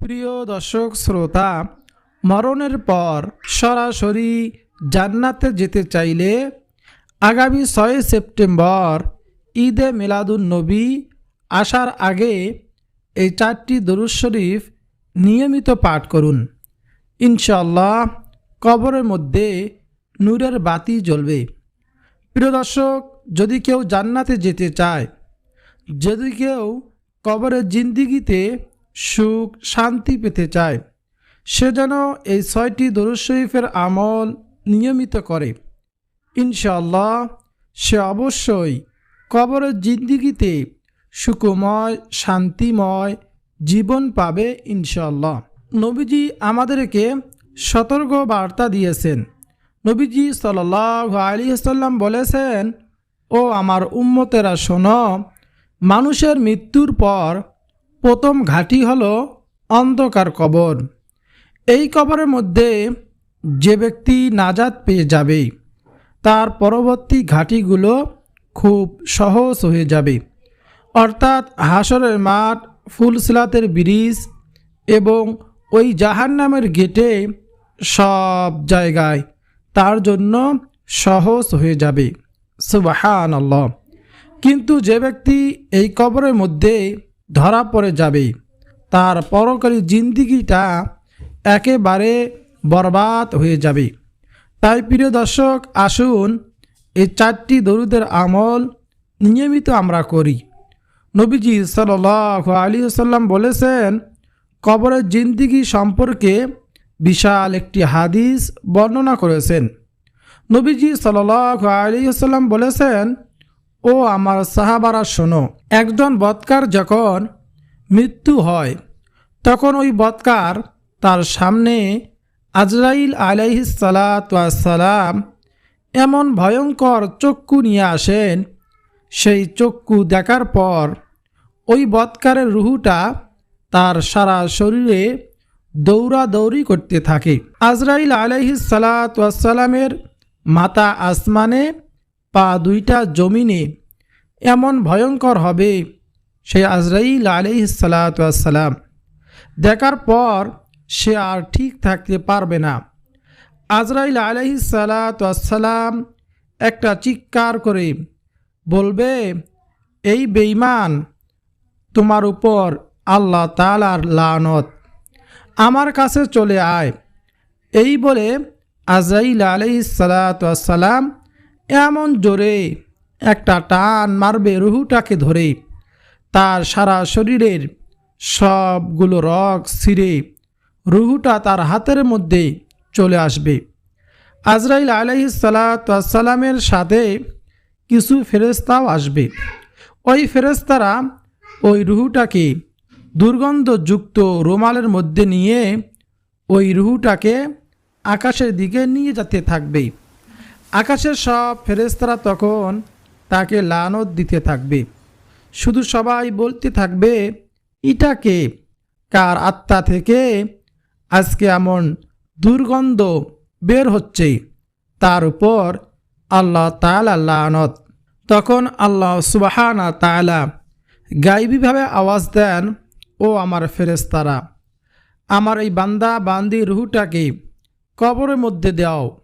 প্রিয় দর্শক, শ্রোতা, মরণের পর সরাসরি জান্নাতে যেতে চাইলে আগামী ছয় সেপ্টেম্বর ঈদে মিলাদুন নবী আসার আগে এই চারটি দরুদ শরীফ নিয়মিত পাঠ করুন। ইনশাল্লাহ কবরের মধ্যে নূরের বাতি জ্বলবে। প্রিয় দর্শক, যদি কেউ জান্নাতে যেতে চায়, যদি কেউ কবরের জিন্দিগিতে সুখ, শান্তি পেতে চায়। সে যেন এই ছয়টি দরুদ শরীফের আমল নিয়মিত করে। ইনশাল্লাহ সে অবশ্যই কবরের জিন্দিগিতে সুখময়, শান্তিময় জীবন পাবে ইনশাল্লাহ নবীজি আমাদেরকে সতর্ক বার্তা দিয়েছেন। নবীজি সাল্লাহ আলী সাল্লাম বলেছেন, ও আমার উম্মতেরা, শোনো, মানুষের মৃত্যুর পর প্রথম ঘাঁটি হলো অন্ধকার কবর। এই কবরের মধ্যে যে ব্যক্তি নাজাত পেয়ে যাবে, তার পরবর্তী ঘাঁটিগুলো খুব সহজ হয়ে যাবে। অর্থাৎ হাসরের মাঠ, ফুলসিলাতের ব্রিজ এবং ওই জাহান নামের গেটে সব জায়গায় তার জন্য সহজ হয়ে যাবে। সুবাহান কিন্তু যে ব্যক্তি এই কবরের মধ্যে ধরা পড়ে যাবে। তার পরকারী জিন্দিগিটা একেবারে বরবাদ হয়ে যাবে। তাই প্রিয় দর্শক, আসুন এই চারটি দরুদের আমল নিয়মিত আমরা করি। নবীজি সাল আলী সাল্লাম বলেছেন, কবরের জিন্দিগি সম্পর্কে বিশাল একটি হাদিস বর্ণনা করেছেন। নবীজি সাল আলী সাল্লাম বলেছেন ও আমার সাহাবারা শোনো, একজন বৎকার যখন মৃত্যু হয়, তখন ওই বৎকার তার সামনে আজরাইল আলাইহিসালাম এমন ভয়ঙ্কর চক্ষু নিয়ে আসেন। সেই চক্ষু দেখার পর ওই বৎকারের রুহুটা তার সারা শরীরে দৌড়াদৌড়ি করতে থাকে। আজরাইল আলাইহিসালামের মাথা আসমানে পা দুইটা জমিনে এমন ভয়ঙ্কর হবে সেই আজরাইল আলাইহিসালাম দেখার পর সে আর ঠিক থাকতে পারবে না। আজরাইল আলাইহিসালাম একটা চিৎকার করে বলবে, এই বেইমান তোমার উপর আল্লাহ তালার লানত। আমার কাছে চলে আয়। এই বলে আজরাইল আলাইসালাম এমন জোরে একটা টান মারবে রুহুটাকে ধরে। তার সারা শরীরের সবগুলো রগ ছিঁড়ে রুহুটা তার হাতের মধ্যে চলে আসবে। আজরাইল আলহি সালাতামের সাথে কিছু ফেরেস্তাও আসবে। ওই ফেরেস্তারা ওই রুহুটাকে দুর্গন্ধযুক্ত রুমালের মধ্যে নিয়ে ওই রুহুটাকে আকাশের দিকে নিয়ে যেতে থাকবে। আকাশের সব ফেরেস্তারা তখন তাকে লানত দিতে থাকবে। শুধু সবাই বলতে থাকবে ইটাকে কার আত্মা থেকে আজকে এমন দুর্গন্ধ বের হচ্ছে? তার উপর আল্লাহ তালা লানত। তখন আল্লাহ সুবাহানা তালা গাইবীভাবে আওয়াজ দেন, ও আমার ফেরেস্তারা আমার এই বান্দা বান্দি রুহুটাকে কবরের মধ্যে দাও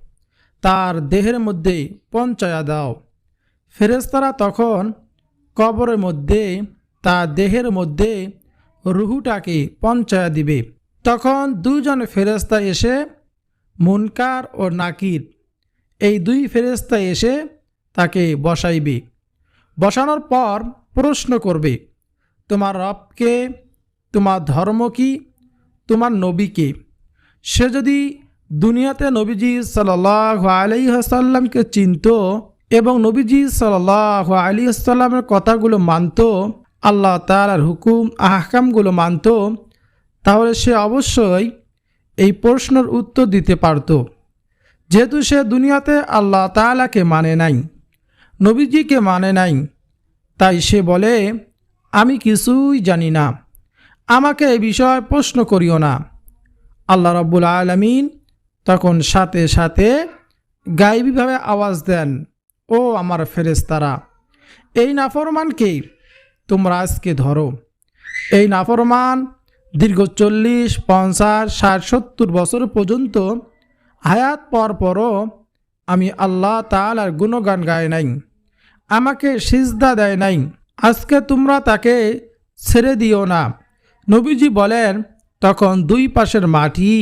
তার দেহের মধ্যে পঞ্চয়া দাও। ফেরেস্তারা তখন কবরের মধ্যে, তার দেহের মধ্যে রুহুটাকে পঞ্চয়া দিবে। তখন দুজন ফেরেস্তা এসে মুনকার ও নাকির, এই দুই ফেরেস্তা এসে তাকে বসাইবে। বসানোর পর প্রশ্ন করবে, তোমার রবকে, তোমার ধর্ম কি? তোমার নবীকে? সে যদি দুনিয়াতে নবীজি সাল্লাহ আলাইসাল্লামকে চিনত এবং নবীজি সাল্লাহ আলী আসাল্লামের কথাগুলো মানত, আল্লাহ তালার হুকুম, আহকামগুলো মানত, তাহলে সে অবশ্যই এই প্রশ্নের উত্তর দিতে পারত। যেহেতু সে দুনিয়াতে আল্লাহ তালাকে মানে নাই, নবীজিকে মানে নাই, তাই সে বলে, আমি কিছুই জানি না, আমাকে এ বিষয়ে প্রশ্ন করিও না। আল্লাহ রব্বুল আলমিন তখন সাথে সাথে গাইবীভাবে আওয়াজ দেন, ও আমার ফেরেস্তারা এই নাফরমানকে তোমরা আজকে ধরো। এই নাফরমান দীর্ঘ চল্লিশ, পঞ্চাশ, ষাট, সত্তর বছর পর্যন্ত হায়াত পর পরও আমি আল্লাহ তালার গুণগান গায় নাই, আমাকে সিজদা দেয় নাই। আজকে তোমরা তাকে ছেড়ে দিও না। নবীজি বলেন, তখন দুই পাশের মাটি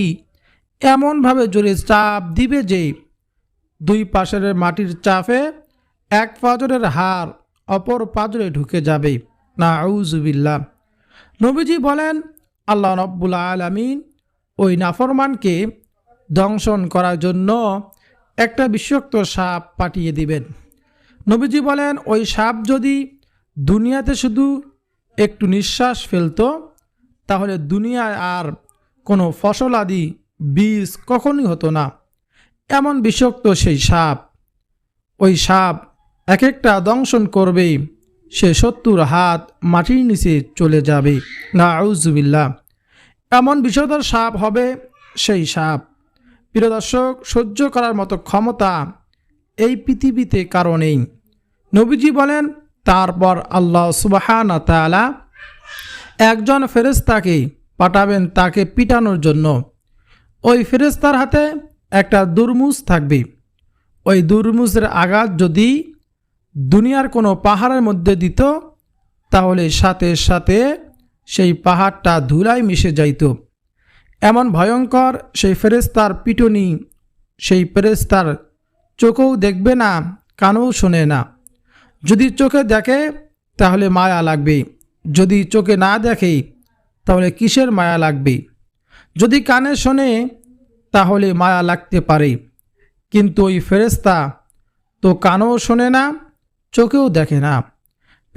এমনভাবে জোরে চাপ দিবে যে, দুই পাশের মাটির চাপে এক পাজরের হার অপর পাজরে ঢুকে যাবে। না আউজুবিল্লা নবীজি বলেন, আল্লাহ রব্বুল আলমিন ওই নাফরমানকে দংশন করার জন্য একটা বিষাক্ত সাপ পাঠিয়ে দিবেন। নবীজি বলেন, ওই সাপ যদি দুনিয়াতে শুধু একটু নিঃশ্বাস ফেলতো, তাহলে দুনিয়ায় আর কোনো ফসল আদি বীজ কখনই হতো না। এমন বিষাক্ত সেই সাপ। ওই সাপ এক একটা দংশন করবে সে সত্তর হাত মাটির নিচে চলে যাবে। না আউজুবিল্লা এমন বিষধর সাপ হবে সেই সাপ। প্রিয় দর্শক, সহ্য করার মতো ক্ষমতা এই পৃথিবীতে কারও নেই। নবীজি বলেন, তারপর আল্লাহ সুবাহানা তালা একজন ফেরেস্তাকে পাঠাবেন তাকে পিটানোর জন্য। ওই ফেরেস্তার হাতে একটা দুর্মুজ থাকবে। ওই দুর্মুজের আঘাত যদি দুনিয়ার কোনো পাহাড়ের মধ্যে দিত, তাহলে সাথে সাথে সেই পাহাড়টা ধুলায় মিশে যাইত। এমন ভয়ঙ্কর সেই ফেরেস্তার পিটনি, সেই ফেরেস্তার চোখেও দেখবে না, কানও শোনে না। যদি চোখে দেখে, তাহলে মায়া লাগবে। যদি চোখে না দেখে, তাহলে কিসের মায়া লাগবে? যদি কানে শোনে, তাহলে মায়া লাগতে পারে। কিন্তু ওই ফেরেস্তা তো কানও শোনে না, চোখেও দেখে না।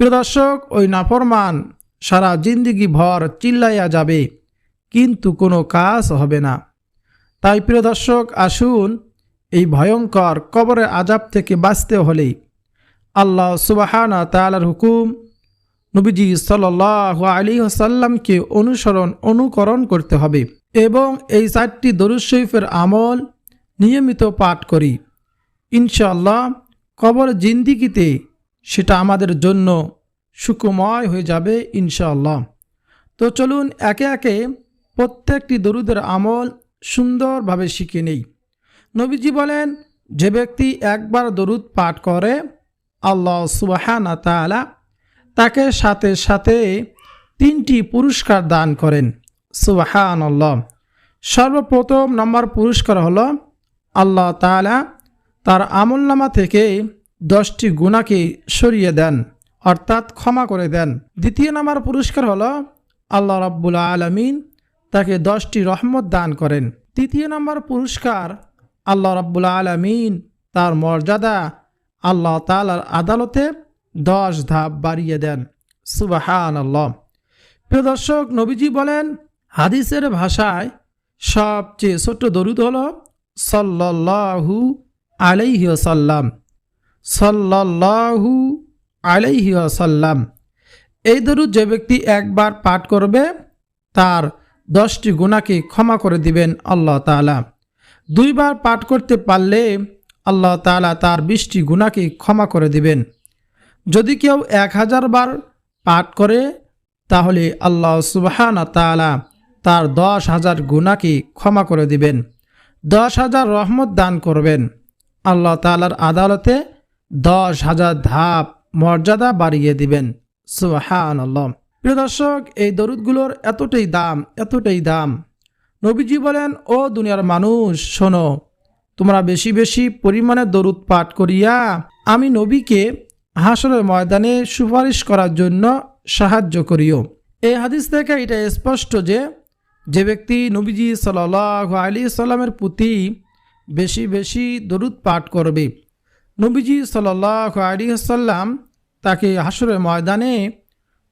প্রিয় দর্শক, ওই নাফরমান সারা জিন্দিগি ভর চিল্লাইয়া যাবে, কিন্তু কোনো কাজ হবে না। তাই প্রিয় দর্শক, আসুন এই ভয়ঙ্কর কবরের আজাব থেকে বাঁচতে হলে আল্লাহ সুবাহানা তালার হুকুম নবীজি সাল্লাহ আলী সাল্লামকে অনুসরণ, অনুকরণ করতে হবে। এবং এই চারটি দরুদ শরীফের আমল নিয়মিত পাঠ করি। ইনশাল্লাহ কবর জিন্দিগিতে সেটা আমাদের জন্য সুকুময় হয়ে যাবে ইনশাআল্লাহ। তো চলুন একে একে প্রত্যেকটি দরুদের আমল সুন্দরভাবে শিখে নেই। নবীজি বলেন, যে ব্যক্তি একবার দরুদ পাঠ করে, আল্লাহ সুবাহানা তালা তাকে সাথে সাথে তিনটি পুরস্কার দান করেন। সুবাহান সর্বপ্রথম নম্বর পুরস্কার হলো আল্লাহ তালা তার আমলনামা থেকে দশটি গুণাকে সরিয়ে দেন, অর্থাৎ ক্ষমা করে দেন। দ্বিতীয় নাম্বার পুরস্কার হলো আল্লাহ রাব্বুল আলমিন তাকে দশটি রহমত দান করেন। তৃতীয় নম্বর পুরস্কার আল্লাহ রাব্বুল আলমিন তার মর্যাদা আল্লাহ তালার আদালতে দশ ধাপ বাড়িয়ে দেন। সুবাহান আল্লাহ প্রিয় দর্শক, নবীজি বলেন হাদিসের ভাষায় সবচেয়ে ছোট্ট দরুদ হল সাল্লাহু আলাইহি সাল্লাম সাল্লাহু আলাইহি সাল্লাম এই দরুদ যে ব্যক্তি একবার পাঠ করবে, তার দশটি গুণাকে ক্ষমা করে দিবেন আল্লাহ তালা দুইবার পাঠ করতে পারলে আল্লাহ তালা তার বিশটি গুণাকে ক্ষমা করে দিবেন। যদি কেউ এক হাজার বার পাঠ করে, তাহলে আল্লাহ সুবাহানা তালা তার দশ হাজার গুণাকে ক্ষমা করে দিবেন। দশ হাজার রহমত দান করবেন। আল্লাহ তালার আদালতে দশ হাজার ধাপ মর্যাদা বাড়িয়ে দিবেন। সুহান আল্লাহ প্রিয় দর্শক, এই দরুদগুলোর এতটাই দাম এতটাই দাম। নবীজি বলেন, ও দুনিয়ার মানুষ, শোনো, তোমরা বেশি বেশি পরিমাণে দরুদ পাঠ করিয়া আমি নবীকে হাসরের ময়দানে সুপারিশ করার জন্য সাহায্য করিও। এই হাদিস থেকে এটা স্পষ্ট যে যে ব্যক্তি নবীজি সাল আলী সাল্লামের প্রতি বেশি বেশি দরুদ পাঠ করবে, নবীজি সাল আলী সাল্লাম তাকে হাসরের ময়দানে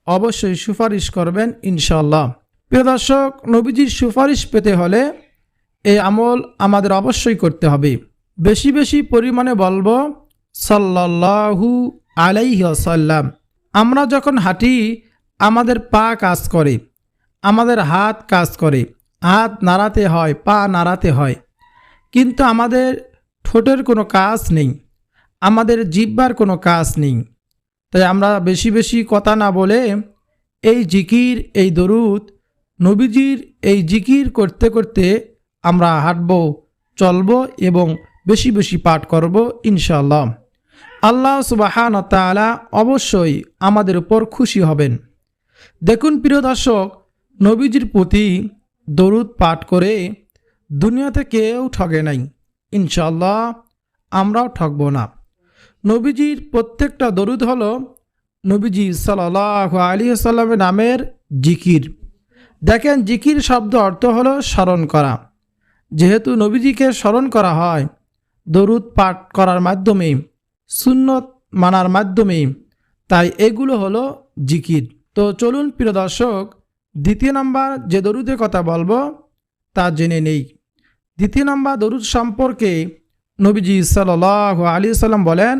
অবশ্যই সুপারিশ করবেন ইনশাল্লাহ প্রিয় দর্শক, নবীজির সুপারিশ পেতে হলে এই আমল আমাদের অবশ্যই করতে হবে। বেশি বেশি পরিমাণে বলব সাল্লাহু আলাইহি আসাল্লাম আমরা যখন হাঁটি, আমাদের পা কাজ করে। আমাদের হাত কাজ করে। হাত নাড়াতে হয়, পা নাড়াতে হয়। কিন্তু আমাদের ঠোঁটের কোনো কাজ নেই। আমাদের জিব্বার কোনো কাজ নেই। তাই আমরা বেশি বেশি কথা না বলে এই জিকির, এই দরুদ নবীজির এই জিকির করতে করতে আমরা হাঁটব, চলব এবং বেশি বেশি পাঠ করব ইনশাল্লাহ আল্লাহ সুবাহান তালা অবশ্যই আমাদের উপর খুশি হবেন। দেখুন প্রিয় দর্শক নবীজির প্রতি দরুদ পাঠ করে দুনিয়াতে কেউ ঠগে নাই। ইনশাল্লাহ আমরাও ঠকব না। নবীজির প্রত্যেকটা দরুদ হল নবীজি সাল্লাহ আলী সাল্লামের নামের জিকির। দেখেন জিকির শব্দ অর্থ হলো স্মরণ করা। যেহেতু নবীজিকে স্মরণ করা হয়, দরুদ পাঠ করার মাধ্যমে, সুন্নত মানার মাধ্যমে, তাই এগুলো হলো জিকির। তো চলুন প্রিয় দর্শক দ্বিতীয় নম্বর যে দরুদের কথা বলব, তা জেনে নেই। দ্বিতীয় নম্বর দরুদ সম্পর্কে নবীজি সাল আলী সাল্লাম বলেন,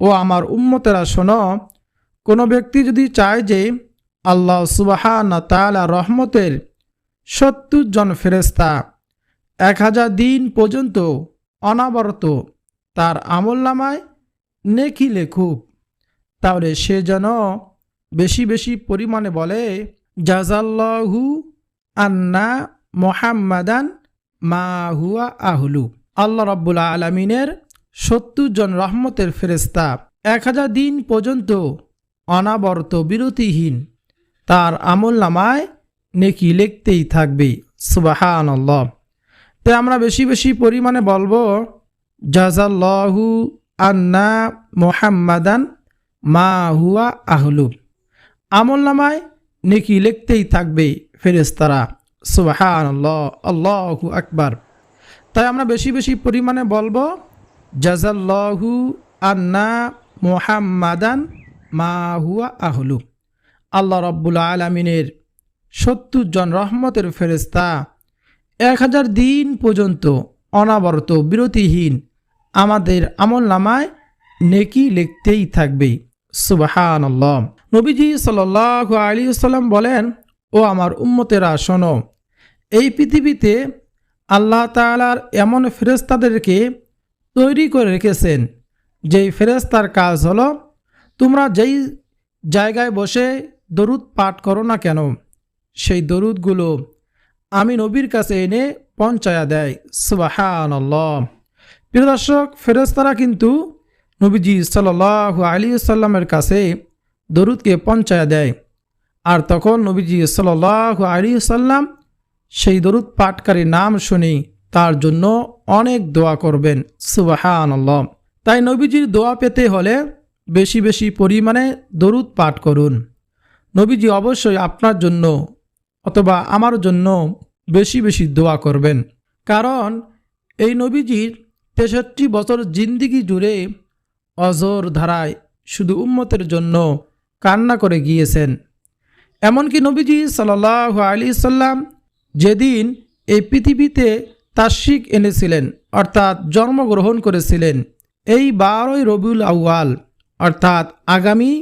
ও আমার উম্মতেরা, শোনো, কোনো ব্যক্তি যদি চায় যে আল্লাহ সুবাহানা তালা রহমতের সত্তর জন ফেরেস্তা এক হাজার দিন পর্যন্ত অনাবরত তার আমল নামায় নেকি লেখুক, তাহলে সে যেন বেশি বেশি পরিমাণে বলে জাজাল্লাহু আন্না মোহাম্মাদান মা হুয়া আহলু। আল্লাহ রব্বুল্লা আলমিনের সত্তর জন রহমতের ফেরেস্তা এক হাজার দিন পর্যন্ত অনাবরত বিরতিহীন, তার আমল নামায় নেকি লিখতেই থাকবে সুবাহান তাই আমরা বেশি বেশি পরিমাণে বলব জাজাল্লাহু আন্না মোহাম্মাদান মা হুয়া আহলু। আমল নামায় নেকি লিখতেই থাকবে ফেরেস্তারা সুবাহান আল্লাহ আল্লাহু আকবার। তাই আমরা বেশি বেশি পরিমাণে বলব জাজাল্লাহু আন্না মোহাম্মাদান মা হুয়া আহলু। আল্লাহ রব্বুল আলমিনের সত্তর জন রহমতের ফেরেস্তা এক হাজার দিন পর্যন্ত অনাবরত বিরতিহীন আমাদের আমল নামায় নেকি লিখতেই থাকবে। সুবাহান আল্লাহ নবীজি সাল আলী সাল্লাম বলেন, ও আমার উম্মতেরা, শোনো, এই পৃথিবীতে আল্লাহ তালার এমন ফেরেস্তাদেরকে তৈরি করে রেখেছেন, যেই ফেরেস্তার কাজ হলো, তোমরা যেই জায়গায় বসে দরুদ পাঠ করো না কেন, সেই দরুদগুলো আমি নবীর কাছে এনে পঞ্চায়া দেয়। সুবাহান প্রিয় দর্শক ফেরেস্তারা কিন্তু নবীজি সাল আলী সাল্লামের কাছে দরুদকে পঞ্চায়া দেয়। আর তখন নবীজি সাল আলী সাল্লাম সেই দরুদ পাঠকারী নাম শুনি তার জন্য অনেক দোয়া করবেন। সুবাহান তাই নবীজির দোয়া পেতে হলে বেশি বেশি পরিমাণে দরুদ পাঠ করুন। নবীজি অবশ্যই আপনার জন্য অথবা আমার জন্য বেশি বেশি দোয়া করবেন। কারণ এই নবীজির তেষট্টি বছর জিন্দিগি জুড়ে অজর ধারায় শুধু উম্মতের জন্য কান্না করে গিয়েছেন। এমনকি নবীজি সাল্লাহ আলী সাল্লাম যেদিন এই পৃথিবীতে তাস্বিক এনেছিলেন, অর্থাৎ জন্মগ্রহণ করেছিলেন, এই বারোই রবিউল আউয়াল, অর্থাৎ আগামী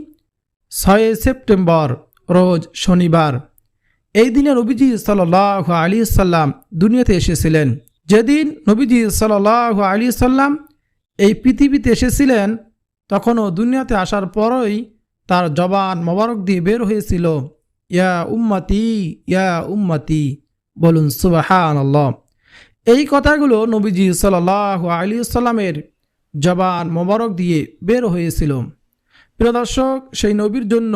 ছয় সেপ্টেম্বর, রোজ শনিবার, এই দিনে নবীজি সাল্লাহ আলী সাল্লাম দুনিয়াতে এসেছিলেন। যেদিন নবীজি সাল্লাহ আলী সাল্লাম এই পৃথিবীতে এসেছিলেন, তখনও দুনিয়াতে আসার পরই তার জবান মোবারক দিয়ে বের হয়েছিল। ইয়া উম্মতি ইয়া উম্মতি, বলুন সুবাহান এই কথাগুলো নবীজি সাল্লাহ আলী সাল্লামের জবান মোবারক দিয়ে বের হয়েছিল। প্রিয় দর্শক, সেই নবীর জন্য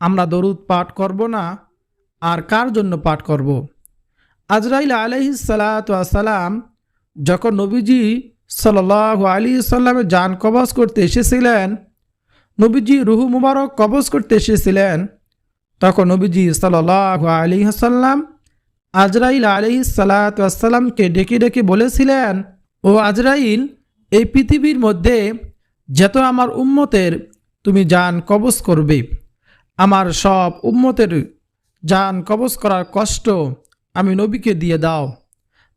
আমরা দরুদ পাঠ করব না, আর কার জন্য পাঠ করব? আজরাইল আলহি সালাম যখন নবীজি সাল্লাহ আলী সাল্লামের যান কবজ করতে এসেছিলেন নবীজি রুহু মুবারক কবজ করতে এসেছিলেন। তখন নবীজি সাল্লাহ আলী সাল্লাম আজরাইল আলহি সালাতামকে ডেকে ডেকে বলেছিলেন, ও আজরাইল, এই পৃথিবীর মধ্যে যত আমার উম্মতের তুমি যান কবজ করবে। আমার সব উম্মতের যান কবজ করার কষ্ট আমি নবীকে দিয়ে দাও।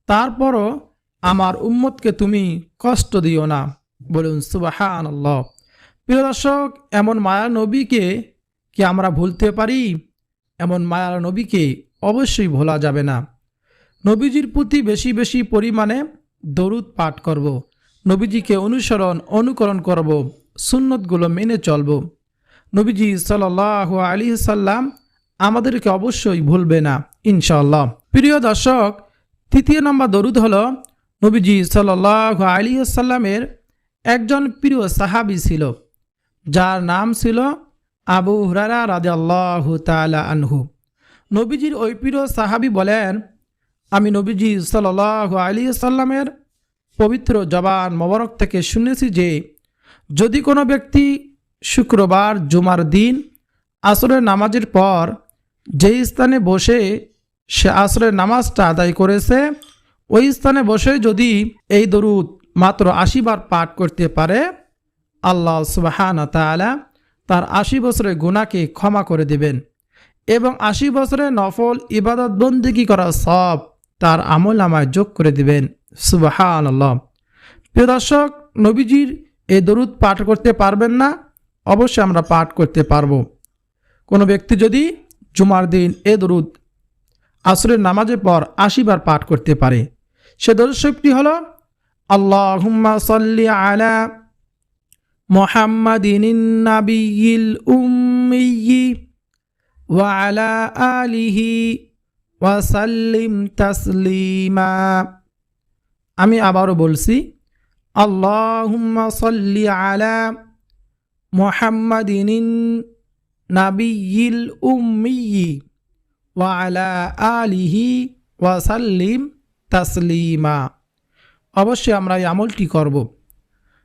তারপরও আমার উম্মতকে তুমি কষ্ট দিও না। বলুন আল্লাহ প্রিয় দর্শক, এমন মায়া নবীকে কি আমরা ভুলতে পারি? এমন মায়ার নবীকে অবশ্যই ভোলা যাবে না। নবীজির প্রতি বেশি বেশি পরিমাণে দরুদ পাঠ করব। নবীজিকে অনুসরণ, অনুকরণ করব, সুন্নতগুলো মেনে চলব। নবীজি সাল আলী সাল্লাম আমাদেরকে অবশ্যই ভুলবে না ইনশাল্লাহ প্রিয় দর্শক, তৃতীয় নম্বর দরুদ হল, নবীজি সাল্লাহ আলী আসাল্লামের একজন প্রিয় সাহাবি ছিল। যার নাম ছিল আবু হুরারা রাদে আল্লাহ আনহু। নবীজির প্রিয় সাহাবি বলেন, আমি নবীজি সাল্লাহ আলী সাল্লামের পবিত্র জবান মোবারক থেকে শুনেছি যে, যদি কোনো ব্যক্তি শুক্রবার জুমার দিন আসরের নামাজের পর যেই স্থানে বসে সে আসরের নামাজটা আদায় করেছে, ওই স্থানে বসে যদি এই দরুদ মাত্র আশিবার পাঠ করতে পারে আল্লাহ সুবাহান তালা তার আশি বছরের গুণাকে ক্ষমা করে দেবেন এবং আশি বছরের নফল ইবাদত বন্দিগি করা সব তার আমল আমায় যোগ করে দিবেন। সুবাহান আল্লাহ প্রিয় দর্শক, নবীজির এই দরুদ পাঠ করতে পারবেন না, অবশ্যই আমরা পাঠ করতে পারব। কোনো ব্যক্তি যদি জুমার দিন এ দরুদ আসরের নামাজের পর আশিবার পাঠ করতে পারে, সে দরুদ শক্তিটি হল, আল্লাহুম্মা সাল্লি আলা মোহাম্মদিন নাবিয়িল উম্মিয়্যি ওয়া আলা আলিহি ওয়াসাল্লিম তাসলিমা। আমি আবারও বলছি, আল্লাহুম্মা সাল্লি আলা মোহাম্মদিন নাবিয়িল উম্মিয়্যি ওয়া আলা আলিহি ওয়াসাল্লিম তাসলিমা। অবশ্যই আমরা এই আমলটি করব।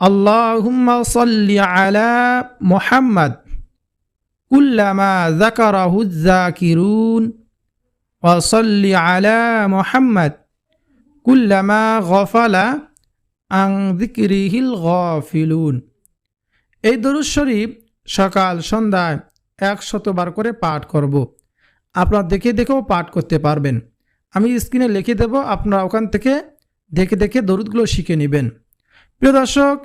আল্লাহুম্মা সাল্লি আলা মোহাম্মদ কুল্লামা জাকারাহুজাকিরুন ওয়াসল্লি আলা মোহাম্মদ কুল্লামা গফালা আং দিকিরিহিল গফিলুন। এই দরুদ শরীফ সকাল সন্ধ্যায় একশতবার করে পাঠ করব। আপনারা দেখে দেখেও পাঠ করতে পারবেন। আমি স্ক্রিনে লিখে দেব, আপনারা ওখান থেকে দেখে দেখে দরুদগুলো শিখে নেবেন। প্রিয় দর্শক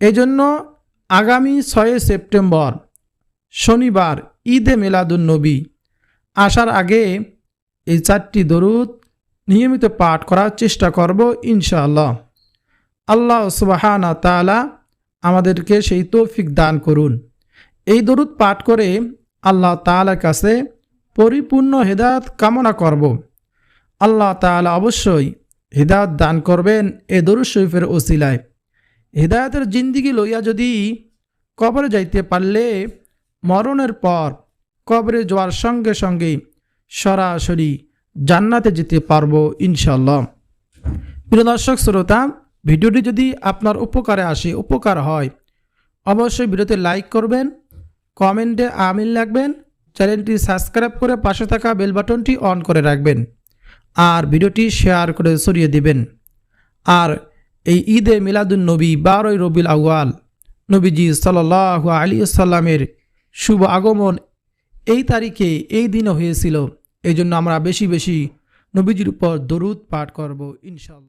এই জন্য আগামী ছয় সেপ্টেম্বর শনিবার ঈদে মিলাদুন নবী আসার আগে এই চারটি দরুদ নিয়মিত পাঠ করার চেষ্টা করব ইনশাআল্লাহ। আল্লাহ সুবাহানা তালা আমাদেরকে সেই তৌফিক দান করুন। এই দরুদ পাঠ করে আল্লাহ তালার কাছে পরিপূর্ণ হেদায়ত কামনা করব। আল্লাহ তালা অবশ্যই হৃদায়ত দান করবেন এ দরুদ শরীফের ওসিলায়। হৃদায়তের জিন্দিগি লইয়া যদি কবরে যাইতে পারলে, মরণের পর কবরে যাওয়ার সঙ্গে সঙ্গে সরাসরি জান্নাতে যেতে পারব ইনশাল্লাহ প্রিয় দর্শক, শ্রোতা, ভিডিওটি যদি আপনার উপকারে আসে, উপকার হয়, অবশ্যই ভিডিওতে লাইক করবেন, কমেন্টে আমিন লাগবেন, চ্যানেলটি সাবস্ক্রাইব করে পাশে থাকা বেল বাটনটি অন করে রাখবেন, আর ভিডিওটি শেয়ার করে সরিয়ে দিবেন। আর এই ঈদে মিলাদুল নবী বারোই রবিল আউয়াল নবীজি সাল আলী সাল্লামের শুভ আগমন এই তারিখে এই দিনও হয়েছিল। এই জন্য আমরা বেশি বেশি নবীজির উপর দরুদ পাঠ করব ইনশাল্লাহ